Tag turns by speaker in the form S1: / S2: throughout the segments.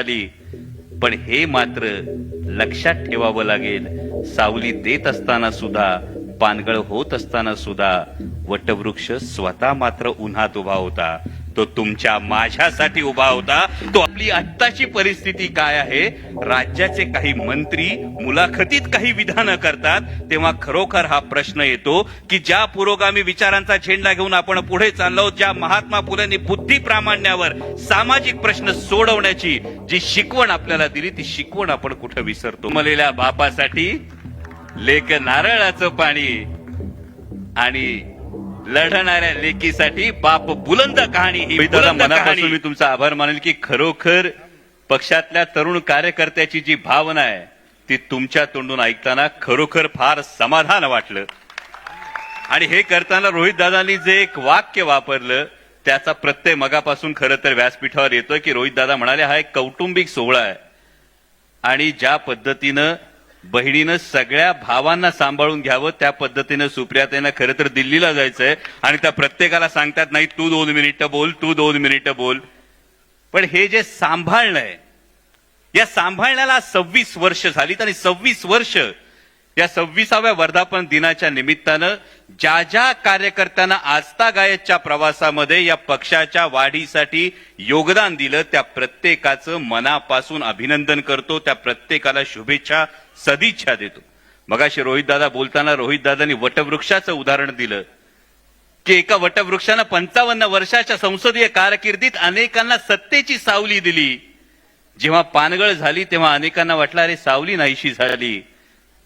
S1: आली. पण हे मात्र लक्षात ठेवावं लागेल. सावली देत असताना सुद्धा पानगळ होत असताना सुद्धा वटवृक्ष स्वतः मात्र उन्हात उभा होता. तो तुमच्या माझ्यासाठी उभा होता. तो आपली आत्ताची परिस्थिती काय आहे? राज्याचे काही मंत्री मुलाखतीत काही विधानं करतात तेव्हा खरोखर हा प्रश्न येतो की ज्या पुरोगामी विचारांचा झेंडा घेऊन आपण पुढे चाललो ज्या महात्मा फुलेंनी बुद्धी प्रामाण्यावर सामाजिक प्रश्न सोडवण्याची जी शिकवण आपल्याला दिली ती शिकवण आपण कुठं विसरतो? मलेल्या बापासाठी लेक नारळाचं पाणी आणि लढणाऱ्या लेकीसाठी बाप बुलंद कहाणी ही दादा
S2: बुलंद कहाणी.
S1: मी तुमचा आभार मानेल की खरोखर पक्षातल्या तरुण कार्यकर्त्याची जी भावना आहे ती तुमच्या तोंडून ऐकताना खरोखर फार समाधान वाटलं आणि हे करताना रोहित दादांनी जे एक वाक्य वापरलं त्याचा प्रत्यय मगापासून खरं तर व्यासपीठावर येतोय की रोहित दादा म्हणाले हा एक कौटुंबिक सोहळा आहे आणि ज्या पद्धतीनं बहिणीनं सगळ्या भावांना सांभाळून घ्यावं त्या पद्धतीनं सुप्रियाताईनं खरं तर दिल्लीला जायचंय आणि त्या प्रत्येकाला सांगतात नाही तू दोन मिनिटं बोल तू दोन मिनिटं बोल. पण हे जे सांभाळणं आहे या सांभाळण्याला सव्वीस वर्ष झालीत आणि सव्वीस वर्ष या सव्वीसाव्या वर्धापन दिनाच्या निमित्तानं ज्या ज्या कार्यकर्त्यांना आस्था गायतच्या प्रवासामध्ये या पक्षाच्या वाढीसाठी योगदान दिलं त्या प्रत्येकाचं मनापासून अभिनंदन करतो त्या प्रत्येकाला शुभेच्छा सदिच्छा देतो. मगाशी रोहितदादा बोलताना रोहितदादांनी वटवृक्षाचं उदाहरण दिलं. की एका वटवृक्षानं पंचावन्न वर्षाच्या संसदीय कारकिर्दीत अनेकांना सत्तेची सावली दिली. जेव्हा पानगळ झाली तेव्हा अनेकांना वाटलं अरे सावली नाहीशी झाली.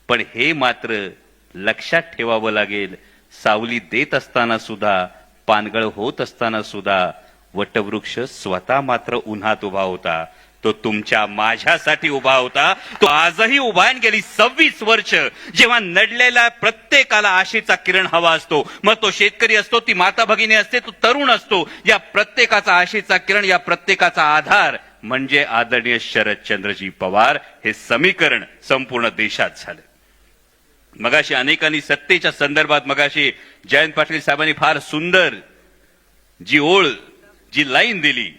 S1: पण हे मात्र लक्षात ठेवावं लागेल. सावली देत असताना सुद्धा पानगळ होत असताना सुद्धा वटवृक्ष स्वतः मात्र उन्हात उभा होता. तो तुमच्या माझ्यासाठी उभा होता. तो आजही उभा गेली सव्वीस वर्ष. जेव्हा नडलेल्या प्रत्येकाला आशेचा किरण हवा असतो मग तो शेतकरी असतो ती माता भगिनी असते तो तरुण असतो. या प्रत्येकाचा आशेचा किरण या प्रत्येकाचा आधार म्हणजे आदरणीय शरदचंद्रजी पवार. हे समीकरण संपूर्ण देशात झालं. मगाशी अनेकांनी सत्तेच्या संदर्भात मगाशी जयंत पाटील साहेबांनी फार सुंदर जी ओळ जी लाईन दिली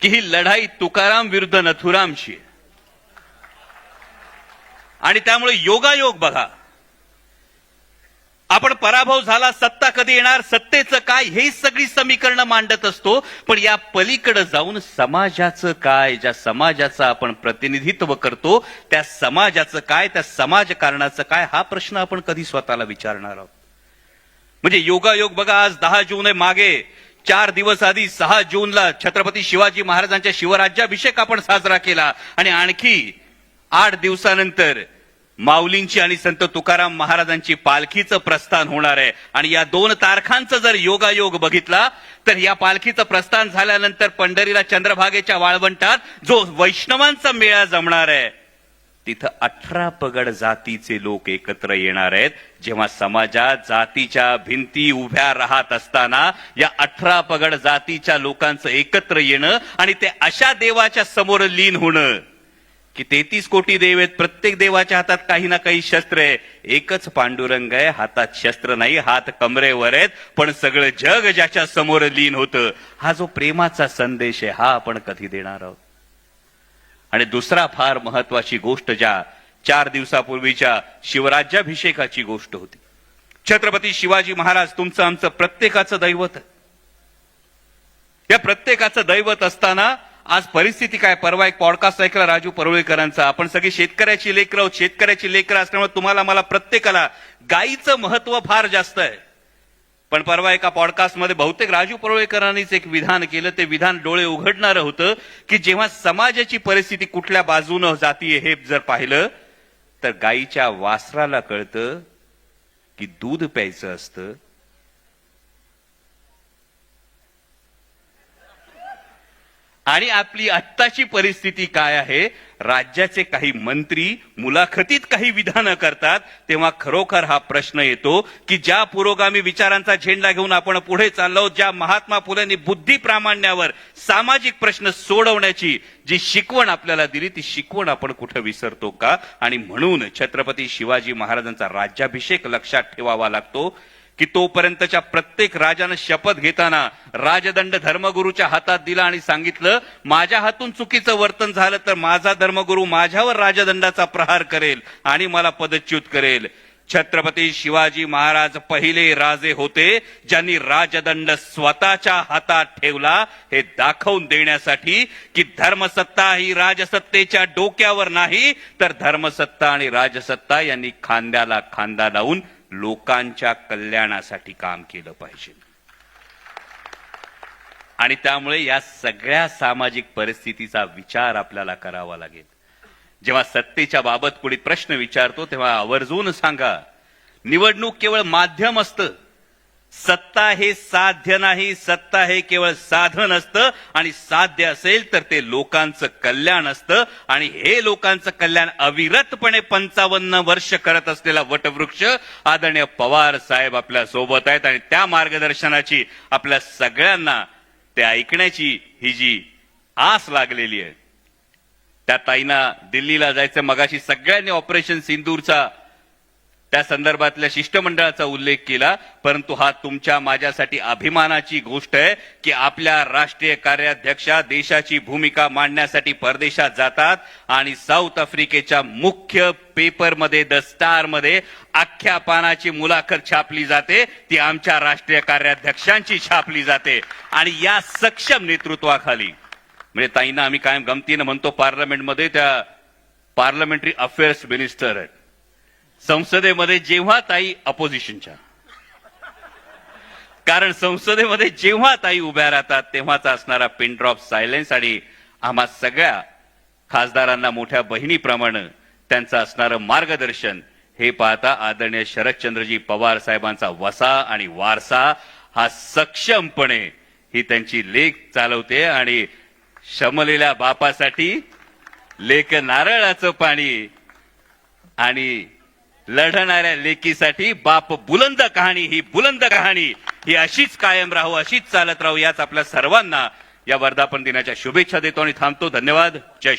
S1: की ही लढाई तुकाराम विरुद्ध नथुरामची आणि त्यामुळे योगायोग बघा. आपण पराभव झाला सत्ता कधी येणार सत्तेचं काय हे सगळी समीकरणं मांडत असतो. पण या पलीकडे जाऊन समाजाचं काय ज्या समाजाचं आपण प्रतिनिधित्व करतो त्या समाजाचं काय त्या समाजकारणाचं काय हा प्रश्न आपण कधी स्वतःला विचारणार आहोत? म्हणजे योगायोग बघा आज दहा जून आहे मागे. चार दिवस आधी सहा जूनला छत्रपती शिवाजी महाराजांच्या शिवराज्याभिषेक आपण साजरा केला. आणि आणखी आठ दिवसानंतर माऊलींची आणि संत तुकाराम महाराजांची पालखीचं प्रस्थान होणार आहे. आणि या दोन तारखांचं जर योगायोग बघितला तर या पालखीचं प्रस्थान झाल्यानंतर पंढरीला चंद्रभागेच्या वाळवंटात जो वैष्णवांचा मेळा जमणार आहे तिथं अठरा पगड जातीचे लोक एकत्र येणार आहेत. जेव्हा समाजात जातीच्या भिंती उभ्या राहत असताना या अठरा पगड जातीच्या लोकांचं एकत्र येणं आणि ते अशा देवाच्या समोर लीन होणं की तेहतीस कोटी देव आहेत. प्रत्येक देवाच्या हातात काही ना काही शस्त्र आहे. एकच पांडुरंग आहे. हातात शस्त्र नाही हात कमरेवर आहेत. पण सगळं जग ज्याच्या समोर लीन होतं हा जो प्रेमाचा संदेश आहे हा आपण कधी देणार आहोत? आणि दुसरा फार महत्वाची गोष्ट ज्या चार दिवसापूर्वीच्या शिवराज्याभिषेकाची गोष्ट होती. छत्रपती शिवाजी महाराज तुमचं आमचं प्रत्येकाचं दैवत आहे. या प्रत्येकाचं दैवत असताना आज परिस्थिती काय? परवा एक पॉडकास्ट ऐकला राजू परुळेकरांचा. आपण सगळी शेतकऱ्याची लेकर आहोत. शेतकऱ्याची लेकरं असल्यामुळे तुम्हाला मला प्रत्येकाला गायीचं महत्त्व फार जास्त आहे. पण परवा एका पॉडकास्टमध्ये बहुतेक राजू परुळेकरांनीच एक विधान केलं. ते विधान डोळे उघडणारं होतं की जेव्हा समाजाची परिस्थिती कुठल्या बाजूनं जातीये हे जर पाहिलं तर गायीच्या वासराला कळतं की दूध प्यायचं असतं आणि आपली आत्ताची परिस्थिती काय आहे? राज्याचे काही मंत्री मुलाखतीत काही विधानं करतात तेव्हा खरोखर हा प्रश्न येतो की ज्या पुरोगामी विचारांचा झेंडा घेऊन आपण पुढे चाललो ज्या महात्मा फुलेंनी बुद्धी प्रामाण्यावर सामाजिक प्रश्न सोडवण्याची जी शिकवण आपल्याला दिली ती शिकवण आपण कुठं विसरतो का? आणि म्हणून छत्रपती शिवाजी महाराजांचा राज्याभिषेक लक्षात ठेवावा लागतो. की तोपर्यंतच्या प्रत्येक राजानं शपथ घेताना राजदंड धर्मगुरूच्या हातात दिला आणि सांगितलं माझ्या हातून चुकीचं वर्तन झालं तर माझा धर्मगुरू माझ्यावर राजदंडाचा प्रहार करेल आणि मला पदच्युत करेल. छत्रपती शिवाजी महाराज पहिले राजे होते ज्यांनी राजदंड स्वतःच्या हातात ठेवला हे दाखवून देण्यासाठी की धर्मसत्ता ही राजसत्तेच्या डोक्यावर नाही तर धर्मसत्ता आणि राजसत्ता यांनी खांद्याला खांदा लावून लोकांच्या कल्याणासाठी काम केलं पाहिजे. आणि त्यामुळे या सगळ्या सामाजिक परिस्थितीचा विचार आपल्याला करावा लागेल. जेव्हा सत्तेच्या बाबत कोणी प्रश्न विचारतो तेव्हा आवर्जून सांगा निवडणूक केवळ माध्यम असतं. सत्ता हे साध्य नाही सत्ता हे केवळ साधन असतं आणि साध्य असेल तर ते लोकांचं कल्याण असतं आणि हे लोकांचं कल्याण अविरतपणे पंचावन्न वर्ष करत असलेला वटवृक्ष आदरणीय पवार साहेब आपल्यासोबत आहेत आणि त्या मार्गदर्शनाची आपल्या सगळ्यांना ते ऐकण्याची ही जी आस लागलेली आहे. त्या ताईना दिल्लीला जायचं मगाशी सगळ्यांनी ऑपरेशन सिंदूरचा त्या संदर्भातल्या शिष्टमंडळाचा उल्लेख केला परंतु हा तुमच्या माझ्यासाठी अभिमानाची गोष्ट आहे की आपल्या राष्ट्रीय कार्याध्यक्षा देशाची भूमिका मांडण्यासाठी परदेशात जातात आणि साऊथ आफ्रिकेच्या मुख्य पेपरमध्ये द स्टारमध्ये अख्ख्या पानाची मुलाखत छापली जाते. ती आमच्या राष्ट्रीय कार्याध्यक्षांची छापली जाते. आणि या सक्षम नेतृत्वाखाली म्हणजे ताईंना आम्ही कायम गमतीनं म्हणतो पार्लमेंटमध्ये त्या पार्लमेंटरी अफेअर्स मिनिस्टर आहेत. संसदेमध्ये जेव्हा ताई अपोजिशनच्या कारण संसदेमध्ये जेव्हा ताई उभ्या राहतात तेव्हाचा असणारा पिन ड्रॉप सायलेन्स आणि आम्हा सगळ्या खासदारांना मोठ्या बहिणीप्रमाणे त्यांचं असणारं मार्गदर्शन हे पाहता आदरणीय शरदचंद्रजी पवार साहेबांचा वसा आणि वारसा हा सक्षमपणे ही त्यांची लेख चालवते आणि शमलेल्या बापासाठी लेख नारळाचं पाणी आणि लढणाऱ्या लेकीसाठी बाप बुलंद कहाणी ही बुलंद कहाणी ही अशीच कायम राहू अशीच चालत राहू याच आपल्या सर्वांना या वर्धापन दिनाच्या शुभेच्छा देतो आणि थांबतो. धन्यवाद. जय शिव